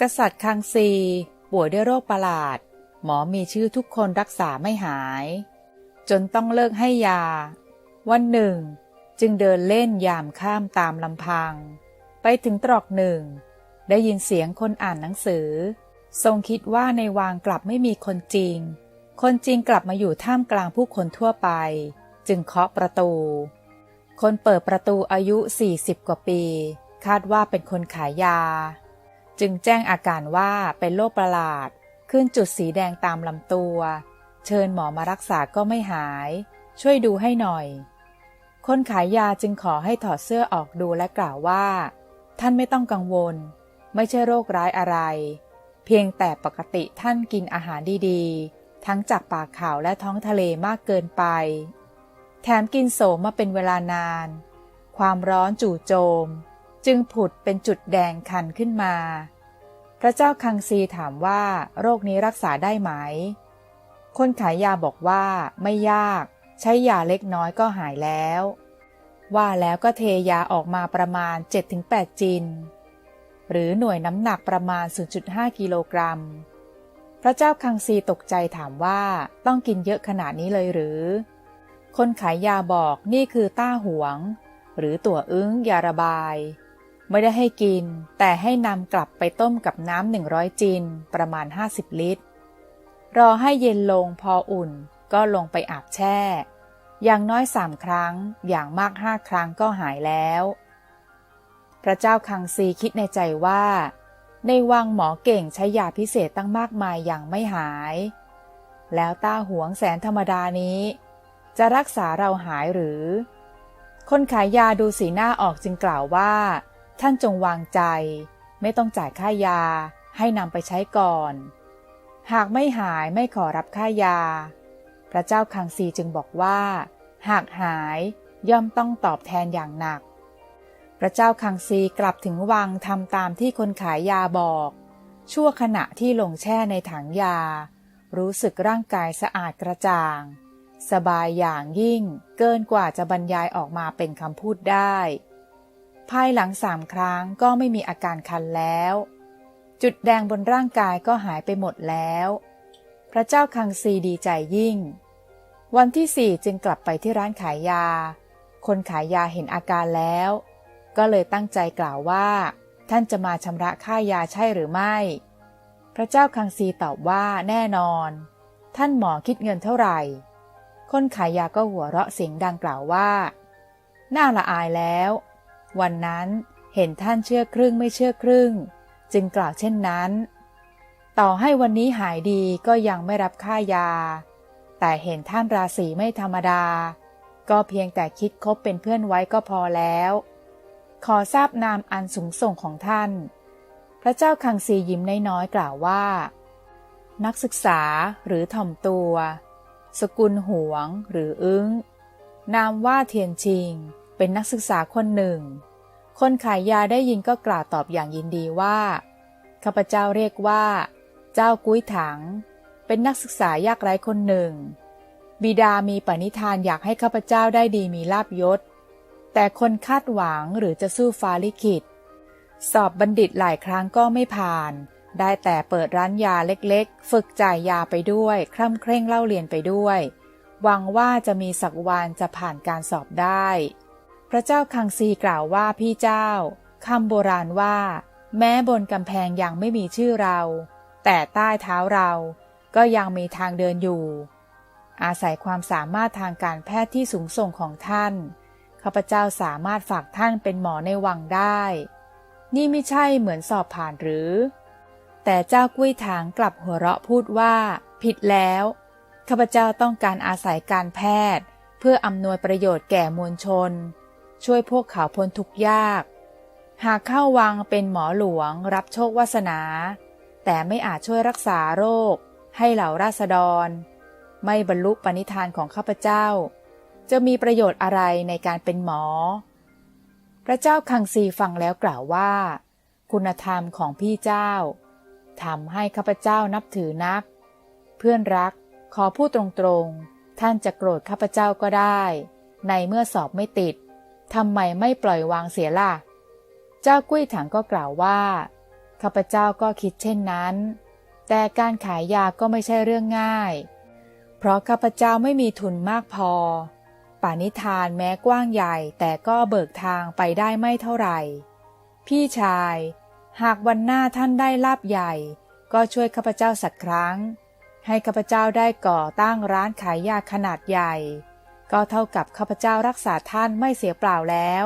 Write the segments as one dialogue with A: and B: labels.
A: กษัตริย์คังซีป่วยด้วยโรคประหลาด หมอมีชื่อทุกคนรักษาไม่หาย จนต้องเลิกให้ยา วันหนึ่ง จึงเดินเล่นยามข้ามตามลำพัง ไปถึงตรอกหนึ่ง ได้ยินเสียงคนอ่านหนังสือ ทรงคิดว่าในวางกลับไม่มีคนจริง คนจริงกลับมาอยู่ท่ามกลางผู้คนทั่วไป จึงเคาะประตู คนเปิดประตูอายุ 40 กว่าปี คาดว่าเป็นคนขายยา จึงแจ้งอาการว่าเป็นโรคประหลาด ขึ้นจุดสีแดงตามลำตัว เชิญหมอมารักษาก็ไม่หาย ช่วยดูให้หน่อย คนขายยาจึงขอให้ถอดเสื้อออกดูและกล่าวว่า ท่านไม่ต้องกังวล ไม่ใช่โรคร้ายอะไร เพียงแต่ปกติท่านกินอาหารดีๆ ทั้งจากปากข่าวและท้องทะเลมากเกินไป แถมกินโสมมาเป็นเวลานาน ความร้อนจู่โจม จึงผุดเป็นจุดแดงคันขึ้นมา พระเจ้าคังซีถามว่าโรคนี้รักษาได้ไหม คนขายยาบอกว่าไม่ยาก ใช้ยาเล็กน้อยก็หายแล้ว ว่าแล้วก็เทยาออกมาประมาณ 7-8 จิน หรือหน่วยน้ำหนักประมาณ 0.5 กิโลกรัม พระเจ้าคังซีตกใจถามว่าต้องกินเยอะขนาดนี้เลยหรือ คนขายยาบอกนี่คือต้าหวง หรือตัวอึ้งยาระบาย ไม่ได้ให้กิน แต่ให้นำกลับไปต้มกับน้ำ100จิน ประมาณ 50 ลิตร รอให้เย็นลงพออุ่นก็ลงไปอาบแช่ อย่างน้อยสามครั้ง อย่างมากห้าครั้งก็หายแล้ว พระเจ้าคังซีคิดในใจว่า ในวังหมอเก่งใช้ยาพิเศษตั้งมากมายอย่างไม่หาย แล้วต้าหวงแสนธรรมดานี้ จะรักษาเราหายหรือ คนขายยาดูสีหน้าออกจึงกล่าวว่า ท่านจงวางใจ ไม่ต้องจ่ายค่ายา ให้นำไปใช้ก่อน หากไม่หายไม่ขอรับค่ายา พระเจ้าคังซีจึงบอกว่า หากหายย่อมต้องตอบแทนอย่างหนัก พระเจ้าคังซีกลับถึงวังทำตามที่คนขายยาบอก ชั่วขณะที่ลงแช่ในถังยา รู้สึกร่างกายสะอาดกระจ่าง สบายอย่างยิ่งเกินกว่าจะบรรยายออกมาเป็นคำพูดได้ ภายหลังสามครั้งก็ไม่มีอาการคันแล้ว จุดแดงบนร่างกายก็หายไปหมดแล้ว พระเจ้าคังซีดีใจยิ่ง วันที่สี่จึงกลับไปที่ร้านขายยา คนขายยาเห็นอาการแล้ว ก็เลยตั้งใจกล่าวว่า ท่านจะมาชำระค่ายาใช่หรือไม่ พระเจ้าคังซีตอบว่าแน่นอน ท่านหมอคิดเงินเท่าไหร่ คนขายยาก็หัวเราะเสียงดังกล่าวว่าน่าละอายแล้ว วันนั้นเห็นท่านเชื่อครึ่งไม่เชื่อครึ่ง จึงกล่าวเช่นนั้น ต่อให้วันนี้หายดีก็ยังไม่รับค่ายา แต่เห็นท่านราศีไม่ธรรมดา ก็เพียงแต่คิดคบเป็นเพื่อนไว้ก็พอแล้ว ขอทราบนามอันสูงส่งของท่าน พระเจ้าคังซียิ้มน้อยๆกล่าวว่า นักศึกษาหรือถ่อมตัว สกุลหวงหรืออึ้ง นามว่าเทียนชิง เป็นนักศึกษาคนหนึ่ง คนขายยาได้ยินก็กล่าวตอบอย่างยินดีว่า ข้าพเจ้าเรียกว่า เจ้ากุ้ยถัง เป็นนักศึกษายากไร้คนหนึ่ง บิดามีปณิธานอยากให้ข้าพเจ้าได้ดีมีลาบยศ แต่คนคาดหวังหรือจะสู้ฟ้าลิขิต สอบบัณฑิตหลายครั้งก็ไม่ผ่าน ได้แต่เปิดร้านยาเล็กๆ ฝึกจ่ายยาไปด้วย คร่ำเคร่งเล่าเรียนไปด้วยหวังว่าจะมีสักวันจะผ่านการสอบได้ พระเจ้าคังซีกล่าวว่าพี่เจ้าคำโบราณว่า แม้บนกำแพงยังไม่มีชื่อเรา แต่ใต้เท้าเราก็ยังมีทางเดินอยู่ อาศัยความสามารถทางการแพทย์ที่สูงส่งของท่านข้าพเจ้าสามารถฝากท่านเป็นหมอในวังได้ นี่ไม่ใช่เหมือนสอบผ่านหรือ แต่เจ้ากุ้ยถางกลับหัวเราะพูดว่า ผิดแล้วข้าพเจ้าต้องการอาศัยการแพทย์ เพื่ออำนวยประโยชน์แก่มวลชน ช่วยพวกเขาพ้นทุกข์ยาก หากเข้าวังเป็นหมอหลวงรับโชควาสนา แต่ไม่อาจช่วยรักษาโรค ให้เหล่าราษฎร ไม่บรรลุปณิธานของข้าพเจ้า จะมีประโยชน์อะไรในการเป็นหมอ พระเจ้าคังซีฟังแล้วกล่าวว่า คุณธรรมของพี่เจ้าทำให้ข้าพเจ้านับถือนัก เพื่อนรักขอพูดตรงๆ ท่านจะโกรธข้าพเจ้าก็ได้ ในเมื่อสอบไม่ติด ทำไมไม่ปล่อยวางเสียล่ะ เจ้ากุ้ยถังก็กล่าวว่า ข้าพเจ้าก็คิดเช่นนั้น แต่การขายยาก็ไม่ใช่เรื่องง่าย เพราะข้าพเจ้าไม่มีทุนมากพอ ป่านิธานแม้กว้างใหญ่แต่ก็เบิกทางไปได้ไม่เท่าไหร่ พี่ชาย หากวันหน้าท่านได้ลาบใหญ่ ก็ช่วยข้าพเจ้าสักครั้ง ให้ข้าพเจ้าได้ก่อตั้งร้านขายยาขนาดใหญ่ ก็เท่ากับข้าพเจ้ารักษาท่านไม่เสียเปล่าแล้ว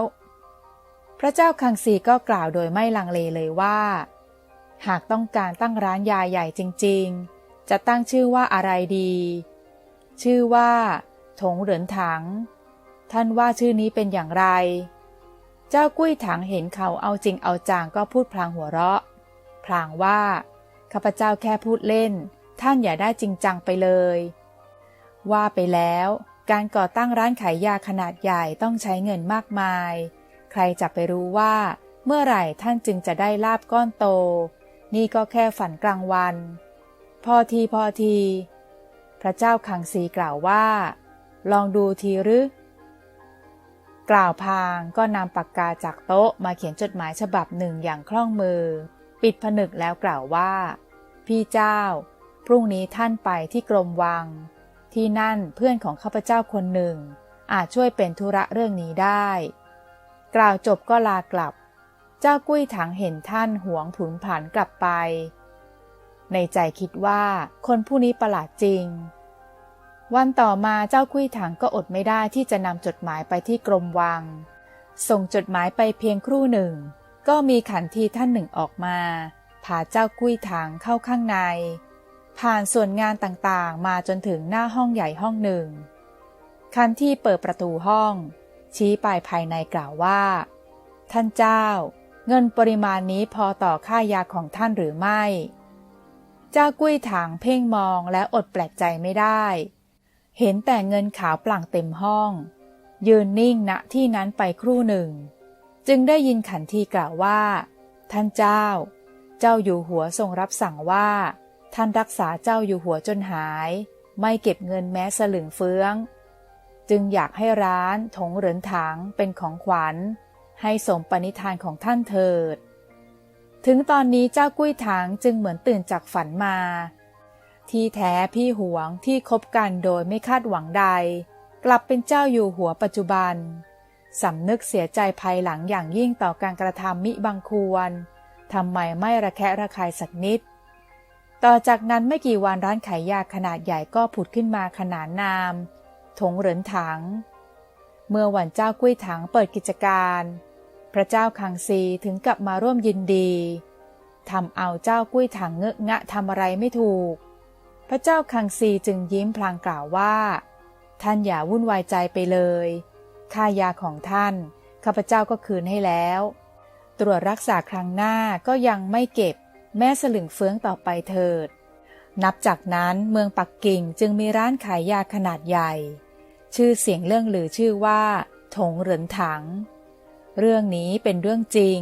A: พระเจ้าคังสีก็กล่าวโดยไม่ลังเลเลยว่า หากต้องการตั้งร้านยาใหญ่จริง ๆ จะตั้งชื่อว่าอะไรดี ชื่อว่า ถงเหรินถัง ท่านว่าชื่อนี้เป็นอย่างไร เจ้ากุ้ยถังเห็นเขาเอาจริงเอาจังก็พูดพลางหัวเราะ พลางว่าข้าพเจ้าแค่พูดเล่น ท่านอย่าได้จริงจังไปเลย ว่าไปแล้ว การก่อตั้งร้านขายยาขนาดใหญ่ต้องใช้เงินมากมาย ใครจะไปรู้ว่า เมื่อไหร่ท่านจึงจะได้ลาบก้อนโต นี่ก็แค่ฝันกลางวัน พอทีพอที พระเจ้าคังสีกล่าวว่า ลองดูทีหรือกล่าวพางก็นำปากกาจากโต๊ะมาเขียนจดหมายฉบับหนึ่งอย่างคล่องมือ ปิดผนึกแล้วกล่าวว่า พี่เจ้า พรุ่งนี้ท่านไปที่กรมวัง ที่นั่นเพื่อนของข้าพเจ้าคนหนึ่ง อาจช่วยเป็นธุระเรื่องนี้ได้ กล่าวจบก็ลากลับ เจ้ากุ้ยถังเห็นท่านหวงผุนผันกลับไป ในใจคิดว่าคนผู้นี้ประหลาดจริง วันต่อมาเจ้ากุ้ยถังก็อดไม่ได้ที่จะนำจดหมายไปที่กรมวัง ส่งจดหมายไปเพียงครู่หนึ่ง ก็มีขันทีท่านหนึ่งออกมาพาเจ้ากุ้ยถังเข้าข้างใน ผ่านส่วนงานต่างๆ มาจนถึงหน้าห้องใหญ่ห้องหนึ่ง คันที่เปิดประตูห้อง ชี้ไปภายในกล่าวว่า ท่านเจ้า เงินปริมาณนี้พอต่อค่ายาของท่านหรือไม่ เจ้ากุ้ยถังเพ่งมองและอดแปลกใจไม่ได้ เห็นแต่เงินขาวปลั่งเต็มห้อง ยืนนิ่งณที่นั้นไปครู่หนึ่ง จึงได้ยินขันทีกล่าวว่า ท่านเจ้า เจ้าอยู่หัวทรงรับสั่งว่า ท่านรักษาเจ้าอยู่หัวจนหาย ไม่เก็บเงินแม้สลึงเฟื้อง จึงอยากให้ร้านถงเหรินถังเป็นของขวัญ ให้สมปณิธานของท่านเถิด ถึงตอนนี้เจ้ากุ้ยถังจึงเหมือนตื่นจากฝันมา ที่แท้พี่หวงที่คบกันโดยไม่คาดหวังใด กลับเป็นเจ้าอยู่หัวปัจจุบันสำนึกเสียใจภายหลังอย่างยิ่งต่อการกระทำมิบังควรทำไมไม่ระแคะระคายสักนิด ต่อจากนั้นไม่กี่วันร้านขายยาขนาดใหญ่ก็ผุดขึ้นมาขนานนาม ถงเหรินถัง เมื่อวันเจ้ากุ้ยถังเปิดกิจการ พระเจ้าคังซีถึงกับมาร่วมยินดีทำเอาเจ้ากุ้ยถังเงอะงะทำอะไรไม่ถูก พระเจ้าคังซีจึงยิ้มพลางกล่าวว่า ท่านอย่าวุ่นวายใจไปเลย ค่ายาของท่าน ข้าพเจ้าก็คืนให้แล้ว ตรวจรักษาครั้งหน้าก็ยังไม่เก็บ แม้สลึงเฟื้องต่อไปเถิด นับจากนั้นเมืองปักกิ่งจึงมีร้านขายยาขนาดใหญ่ ชื่อเสียงเรื่องลือชื่อว่า ถงเหรินถัง เรื่องนี้เป็นเรื่องจริง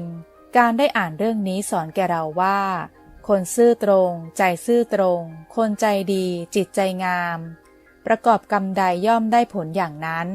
A: การได้อ่านเรื่องนี้สอนแกเราว่า คนซื่อตรง ใจซื่อตรง คนใจดี จิตใจงาม ประกอบกรรมใดย่อมได้ผลอย่างนั้น